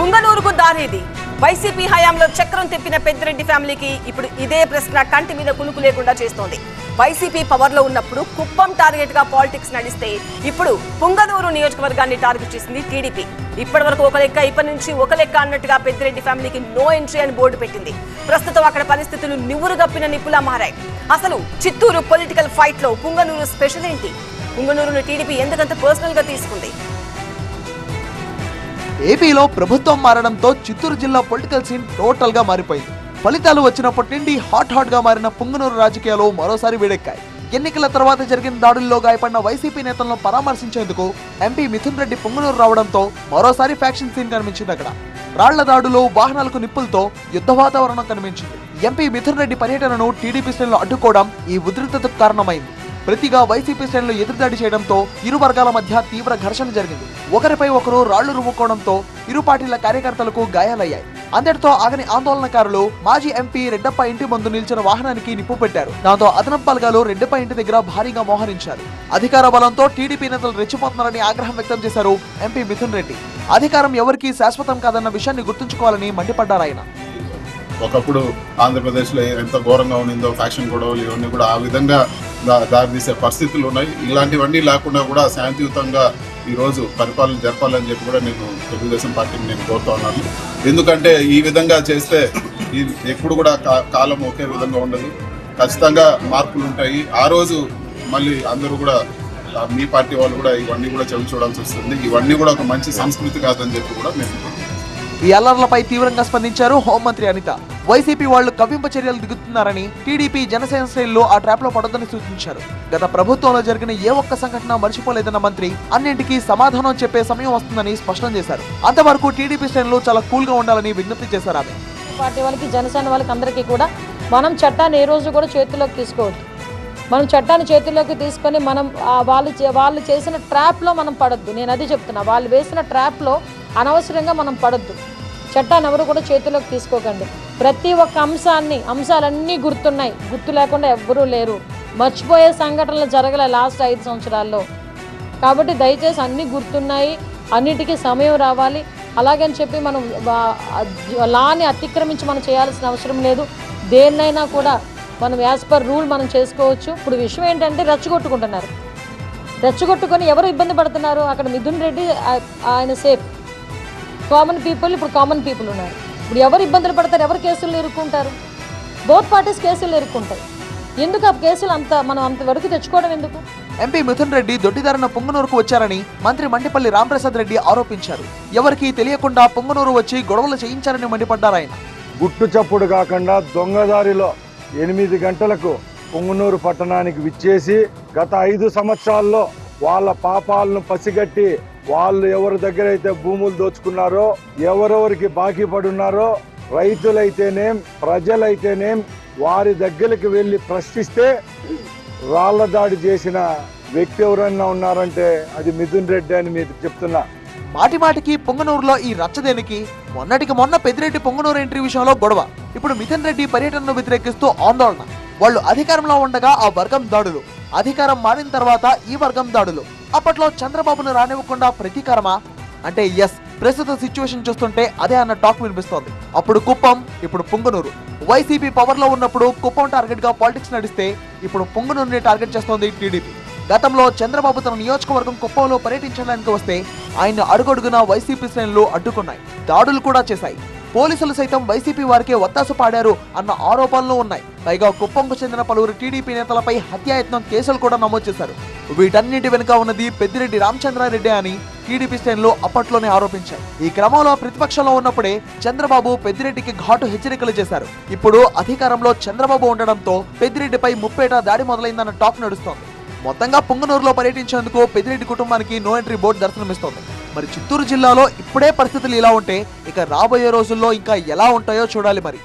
పుంగనూరుకు దారేది. YCP హయాంలో చక్రం తిప్పిన పెద్దిరెడ్డి ఫ్యామిలీకి ఇప్పుడు ఇదే ప్రశ్న కంటి మీద కునుకు లేకుండా చేస్తోంది. వైసీపీ పవర్లో ఉన్నప్పుడు కుప్పం టార్గెట్గా పాలిటిక్స్ నడిస్తే ఇప్పుడు పుంగనూరు నియోజకవర్గాన్ని టార్గెట్ చేసింది టీడీపీ. ఇప్పటి వరకు ఒక లెక్క ఇప్పటి నుంచి ఒక లెక్క అన్నట్టుగా పెద్దిరెడ్డి ఫ్యామిలీకి నో ఎంట్రీ అని బోర్డు పెట్టింది. ప్రస్తుతం అక్కడ పరిస్థితులు నివ్వురు గప్పిన నిప్పులా మారాయి. అసలు చిత్తూరు పొలిటికల్ ఫైట్లో పుంగనూరు స్పెషల్ ఏంటి? పుంగనూరును టీడీపీ ఎందుకంత పర్సనల్గా తీసుకుంది? ఏపీలో ప్రభుత్వం మారడంతో చిత్తూరు జిల్లా పొలిటికల్ సీన్ టోటల్గా మారిపోయింది. ఫలితాలు వచ్చినప్పటి నుండి హాట్ హాట్గా మారిన పుంగనూరు రాజకీయాలు మరోసారి వేడెక్కాయి. ఎన్నికల తర్వాత జరిగిన దాడుల్లో గాయపడిన వైసీపీ నేతలను పరామర్శించేందుకు ఎంపీ మిథున్ రెడ్డి పుంగనూరు రావడంతో మరోసారి ఫ్యాక్షన్ సీన్ కనిపించింది అక్కడ. రాళ్ళ దాడులు వాహనాలకు నిప్పులతో యుద్ధ వాతావరణం కనిపించింది. ఎంపీ మిథున్ రెడ్డి పర్యటనను టీడీపీ శ్రేణులు అడ్డుకోవడం ఈ ఉద్రిక్తతకు కారణమైంది. ప్రతిగా వైసీపీ శ్రేణులు ఎదురుదాడి చేయడంతో ఇరు వర్గాల మధ్య తీవ్ర ఘర్షణ జరిగింది. ఒకరిపై ఒకరు రాళ్ళు రువ్వుకోవడంతో ఇరు పార్టీల కార్యకర్తలకు గాయాలయ్యాయి. అందరితో ఆగని ఆందోళనకారులు మాజీ ఎంపీ రెడ్డప్ప ఇంటి ముందు నిలిచిన వాహనానికి నిప్పు పెట్టారు. దాంతో అదనపు పల్గాలు రెడ్డప్ప ఇంటి దగ్గర భారీగా మోహరించారు. అధికార బలంతో టీడీపీ నేతలు రెచ్చిపోతున్నారని ఆగ్రహం వ్యక్తం చేశారు ఎంపీ మిథున్ రెడ్డి. అధికారం ఎవరికీ శాశ్వతం కాదన్న విషయాన్ని గుర్తుంచుకోవాలని మండిపడ్డారు ఆయన. ఒకప్పుడు ఆంధ్రప్రదేశ్లో ఎంత ఘోరంగా ఉండిందో ఫ్యాక్షన్ గొడవలు ఇవన్నీ కూడా ఆ విధంగా దారితీసే పరిస్థితులు ఉన్నాయి. ఇలాంటివన్నీ లేకుండా కూడా శాంతియుతంగా ఈరోజు పరిపాలన జరపాలని చెప్పి కూడా నేను తెలుగుదేశం పార్టీని నేను కోరుతా ఉన్నాను. ఎందుకంటే ఈ విధంగా చేస్తే ఈ ఎప్పుడు కూడా కా- కాలం ఒకే విధంగా ఉండదు. ఖచ్చితంగా మార్పులు ఉంటాయి. ఆ రోజు మళ్ళీ అందరూ కూడా మీ పార్టీ వాళ్ళు కూడా ఇవన్నీ కూడా చవి చూడాల్సి వస్తుంది. ఇవన్నీ కూడా ఒక మంచి సంస్కృతి కాదని చెప్పి కూడా నేను ఈ అల్లర్లపై తీవ్రంగా స్పందించారు హోంమంత్రి అనిత. వైసీపీ వాళ్ళు కవ్వింప చర్యలు దిగుతున్నారని టీడీపీ జనసేన శ్రేణులు ఆ ట్రాప్లో పడొద్దని సూచించారు. గత ప్రభుత్వంలో జరిగిన ఏ ఒక్క సంఘటన మర్చిపోలేదన్న మంత్రి అన్నింటికీ సమాధానం చెప్పే సమయం వస్తుందని స్పష్టం చేశారు. అంతవరకు టీడీపీ శ్రేణులు చాలా కూల్గా ఉండాలని విజ్ఞప్తి చేశారు ఆమె. పార్టీ వాళ్ళకి జనసేన వాళ్ళకి అందరికీ కూడా మనం చట్టాన్ని ఏ రోజు కూడా చేతిలోకి తీసుకోవద్దు. మనం చట్టాన్ని చేతిలోకి తీసుకొని మనం వాళ్ళు చే- వాళ్ళు చేసిన ట్రాప్లో మనం పడద్దు. నేను అది చెప్తున్నా వాళ్ళు వేసిన ట్రాప్లో అనవసరంగా మనం పడద్దు. చట్టాన్ని ఎవరు కూడా చేతిలోకి తీసుకోకండి. ప్రతి ఒక్క అంశాన్ని అంశాలన్నీ గుర్తున్నాయి. గుర్తు లేకుండా ఎవ్వరూ లేరు. మర్చిపోయే సంఘటనలు జరగలే లాస్ట్ ఐదు సంవత్సరాల్లో. కాబట్టి దయచేసి అన్నీ గుర్తున్నాయి. అన్నిటికీ సమయం రావాలి. అలాగని చెప్పి మనం లాని అతిక్రమించి మనం చేయాల్సిన అవసరం లేదు. దేన్నైనా కూడా మనం యాజ్ పర్ రూల్ మనం చేసుకోవచ్చు. ఇప్పుడు విషయం ఏంటంటే రెచ్చగొట్టుకుంటున్నారు. రెచ్చగొట్టుకొని ఎవరు ఇబ్బంది పడుతున్నారు? అక్కడ మిథున్ రెడ్డి ఆయన సేఫ్. కామన్ పీపుల్ ఇప్పుడు కామన్ పీపుల్ ఉన్నారు. ఇప్పుడు ఎవరు ఇబ్బందులు పడతారు? ఎవరు కేసులు ఇరుక్కుంటారు బోత్ పార్టీస్ కేసులు ఇరుక్కుంటాయి ఎందుకు ఆ కేసులు అంత మనం అంతవరకు తెచ్చుకోవడం ఎందుకు? ఎంపీ మిథున్ రెడ్డి దొడ్డిదారిన పొంగనూరుకు వచ్చారని మంత్రి మండిపల్లి రాంప్రసాద్ రెడ్డి ఆరోపించారు. ఎవరికీ తెలియకుండా పొంగనూరు వచ్చి గొడవలు చేయించారని మండిపడ్డారు ఆయన. గుట్టు చప్పుడు కాకుండా దొంగదారిలో ఎనిమిది గంటలకు పొంగునూరు పట్టణానికి విచ్చేసి గత ఐదు సంవత్సరాల్లో వాళ్ళ పాపాలను పసిగట్టి వాళ్ళు ఎవరి దగ్గర అయితే భూములు దోచుకున్నారో ఎవరెవరికి బాకీ పడున్నారో రైతులైతేనేం ప్రజలైతేనేం వారి దగ్గరికి వెళ్ళి ప్రశ్నిస్తే రాళ్ళ దాడి చేసిన వ్యక్తి ఎవరైనా ఉన్నారంటే అది మిథున్ రెడ్డి అని మీరు చెప్తున్నా. మాటి మాటికి పొంగనూరులో ఈ రచ్చదేనికి మొన్నటికి మొన్న పెద్దిరెడ్డి పొంగనూరు ఎంట్రీ విషయంలో గొడవ. ఇప్పుడు మిథున్ రెడ్డి పర్యటనను వ్యతిరేకిస్తూ ఆందోళన. వాళ్ళు అధికారంలో ఉండగా ఆ వర్గం దాడులు. అధికారం మారిన తర్వాత ఈ వర్గం దాడులు. అప్పట్లో చంద్రబాబును రానివ్వకుండా ప్రతీకారమా? అంటే ఎస్ ప్రస్తుత సిచ్యువేషన్ చూస్తుంటే అదే అన్న టాక్ వినిపిస్తోంది. అప్పుడు కుప్పం ఇప్పుడు పుంగనూరు. వైసీపీ పవర్లో ఉన్నప్పుడు కుప్పం టార్గెట్గా పాలిటిక్స్ నడిస్తే ఇప్పుడు పుంగనూరుని టార్గెట్ చేస్తోంది టీడీపీ గతంలో చంద్రబాబు తన నియోజకవర్గం కుప్పంలో పర్యటించడానికి వస్తే ఆయన అడుగడుగున వైసీపీ శ్రేణులు అడ్డుకున్నాయి. దాడులు కూడా చేశాయి. పోలీసులు సైతం వైసీపీ వారికే వత్తాసు పాడారు అన్న ఆరోపణలు ఉన్నాయి. పైగా కుప్పంకు చెందిన పలువురు టీడీపీ నేతలపై హత్యాయత్నం కేసులు కూడా నమోదు చేశారు. వీటన్నింటి వెనుక ఉన్నది పెద్దిరెడ్డి రామచంద్రారెడ్డి అని టీడీపీ శ్రేణులు అప్పట్లోనే ఆరోపించారు. ఈ క్రమంలో ప్రతిపక్షంలో ఉన్నప్పుడే చంద్రబాబు పెద్దిరెడ్డికి ఘాటు హెచ్చరికలు చేశారు. ఇప్పుడు అధికారంలో చంద్రబాబు ఉండడంతో పెద్దిరెడ్డిపై ముప్పేట దాడి మొదలైందన్న టాక్ నడుస్తోంది. మొత్తంగా పుంగనూరులో పర్యటించేందుకు పెద్దిరెడ్డి కుటుంబానికి నో ఎంట్రీ బోర్డు దర్శనమిస్తోంది. మరి చిత్తూరు జిల్లాలో ఇప్పుడే పరిస్థితులు ఇలా ఉంటే ఇక రాబోయే రోజుల్లో ఇంకా ఎలా ఉంటాయో చూడాలి మరి.